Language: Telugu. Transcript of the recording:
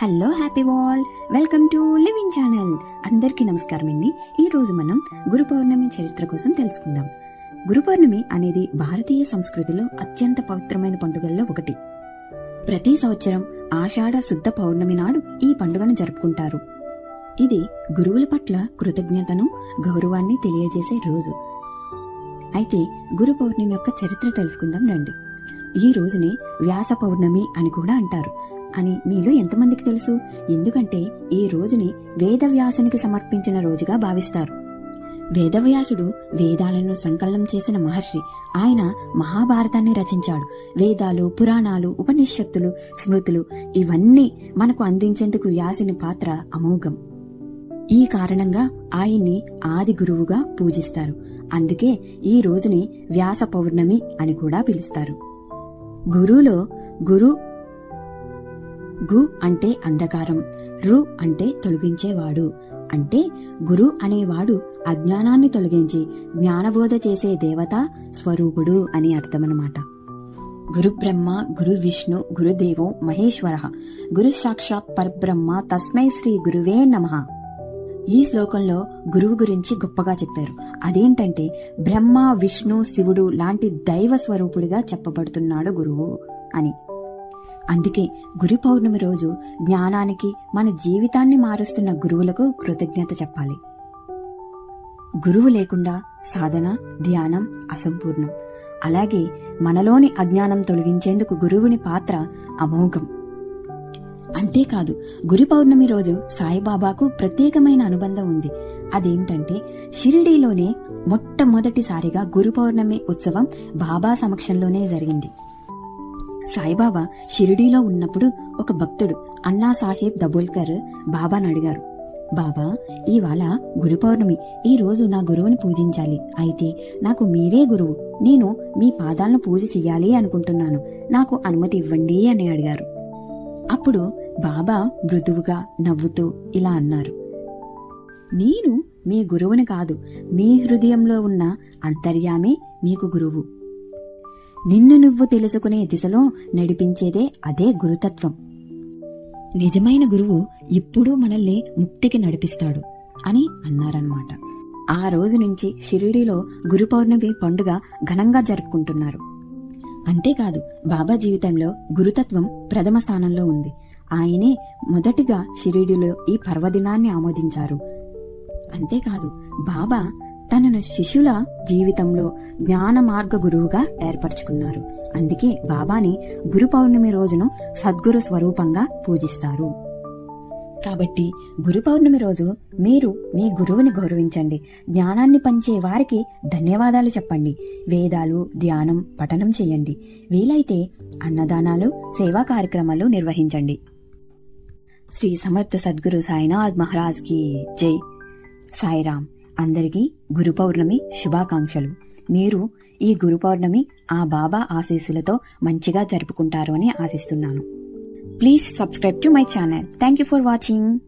Hello happy wall welcome to living channel అందరికీ నమస్కారం అండి. ఈ రోజు మనం గురు పౌర్ణమి చరిత్ర కోసం తెలుసుకుందాం. గురు పౌర్ణమి అనేది భారతీయ సంస్కృతిలో అత్యంత పవిత్రమైన పండుగల్లో ఒకటి. ప్రతి సంవత్సరం ఆషాఢ శుద్ధ పౌర్ణమి నాడు ఈ పండుగను జరుపుకుంటారు. ఇది గురువుల పట్ల కృతజ్ఞతను గౌరవాన్ని తెలియజేసే రోజు. అయితే గురు పౌర్ణమి యొక్క చరిత్ర తెలుసుకుందాం రండి. ఈ రోజునే వ్యాస పౌర్ణమి అని కూడా అంటారు. అని మీలో ఎంతమందికి తెలుసు? ఎందుకంటే ఈ రోజుని వేదవ్యాసునికి సమర్పించిన రోజుగా భావిస్తారు. వేదవ్యాసుడు వేదాలను సంకలనం చేసిన మహర్షి. ఆయన మహాభారతాన్ని రచించాడు. వేదాలు పురాణాలు ఉపనిషత్తులు స్మృతులు ఇవన్నీ మనకు అందించేందుకు వ్యాసుని పాత్ర అమోఘం. ఈ కారణంగా ఆయన్ని ఆది గురువుగా పూజిస్తారు. అందుకే ఈ రోజుని వ్యాస పౌర్ణమి అని కూడా పిలుస్తారు. గురువులో గురు గు అంటే అంధకారం రు అంటే తొలగించేవాడు. అంటే గురు అనేవాడు అజ్ఞానాన్ని తొలగించి జ్ఞానబోధ చేసే దేవత స్వరూపుడు అని అర్థమన్నమాట. గురు బ్రహ్మ గురు విష్ణు గురుదేవో మహేశ్వర. గురు సాక్షాత్ పరబ్రహ్మ తస్మై శ్రీ గురువే నమః. ఈ శ్లోకంలో గురువు గురించి గొప్పగా చెప్పారు. అదేంటంటే బ్రహ్మ విష్ణు శివుడు లాంటి దైవ స్వరూపుడిగా చెప్పబడుతున్నాడు గురువు అని. అందుకే గురు పౌర్ణమి రోజు జ్ఞానానికి మన జీవితాన్ని మారుస్తున్న గురువులకు కృతజ్ఞత చెప్పాలి. గురువు లేకుండా సాధన ధ్యానం అసంపూర్ణం. అలాగే మనలోని అజ్ఞానం తొలగించేందుకు గురువుని పాత్ర అమోఘం. అంతేకాదు గురు పౌర్ణమి రోజు సాయిబాబాకు ప్రత్యేకమైన అనుబంధం ఉంది. అదేమిటంటే షిరిడీలోనే మొట్టమొదటిసారిగా గురు పౌర్ణమి ఉత్సవం బాబా సమక్షంలోనే జరిగింది. సాయిబాబా షిరిడీలో ఉన్నప్పుడు ఒక భక్తుడు అన్నా సాహెబ్ దబోల్కర్ బాబాను అడిగారు. బాబా ఇవాళ గురు పౌర్ణమి. ఈ రోజు నా గురువుని పూజించాలి. అయితే నాకు మీరే గురువు. నేను మీ పాదాలను పూజ చెయ్యాలి అనుకుంటున్నాను. నాకు అనుమతి ఇవ్వండి అని అడిగారు. అప్పుడు బాబా మృదువుగా నవ్వుతూ ఇలా అన్నారు. నేను మీ గురువుని కాదు. మీ హృదయంలో ఉన్న అంతర్యామే మీకు గురువు. నిన్ను నువ్వు తెలుసుకునే దిశలో నడిపించేదే అదే గురుతత్వం. నిజమైన గురువు ఎప్పుడూ మనల్ని ముక్తికి నడిపిస్తాడు అని అన్నారన్నమాట. ఆ రోజు నుంచి షిరిడిలో గురు పౌర్ణమి పండుగ ఘనంగా జరుపుకుంటున్నారు. అంతేకాదు బాబా జీవితంలో గురుతత్వం ప్రథమ స్థానంలో ఉంది. ఆయనే మొదటిగా షిరిడిలో ఈ పర్వదినాన్ని ఆమోదించారు. అంతేకాదు బాబా తనను శిష్యుల జీవితంలో జ్ఞాన మార్గ గురువుగా ఏర్పరచుకున్నారు. అందుకే బాబాని గురు పౌర్ణమి రోజును సద్గురు స్వరూపంగా పూజిస్తారు. కాబట్టి గురు పౌర్ణమి రోజు మీరు మీ గురువుని గౌరవించండి. జ్ఞానాన్ని పంచే వారికి ధన్యవాదాలు చెప్పండి. వేదాలు ధ్యానం పఠనం చేయండి. వీలైతే అన్నదానాలు సేవా కార్యక్రమాలు నిర్వహించండి. శ్రీ సమర్థ సద్గురు సాయినాథ్ మహారాజ్కి జై. సాయిరామ్. అందరికీ గురు పౌర్ణమి శుభాకాంక్షలు. మీరు ఈ గురు పౌర్ణమి ఆ బాబా ఆశీస్సులతో మంచిగా జరుపుకుంటారు అని ఆశిస్తున్నాను. Please subscribe to my channel. Thank you for watching.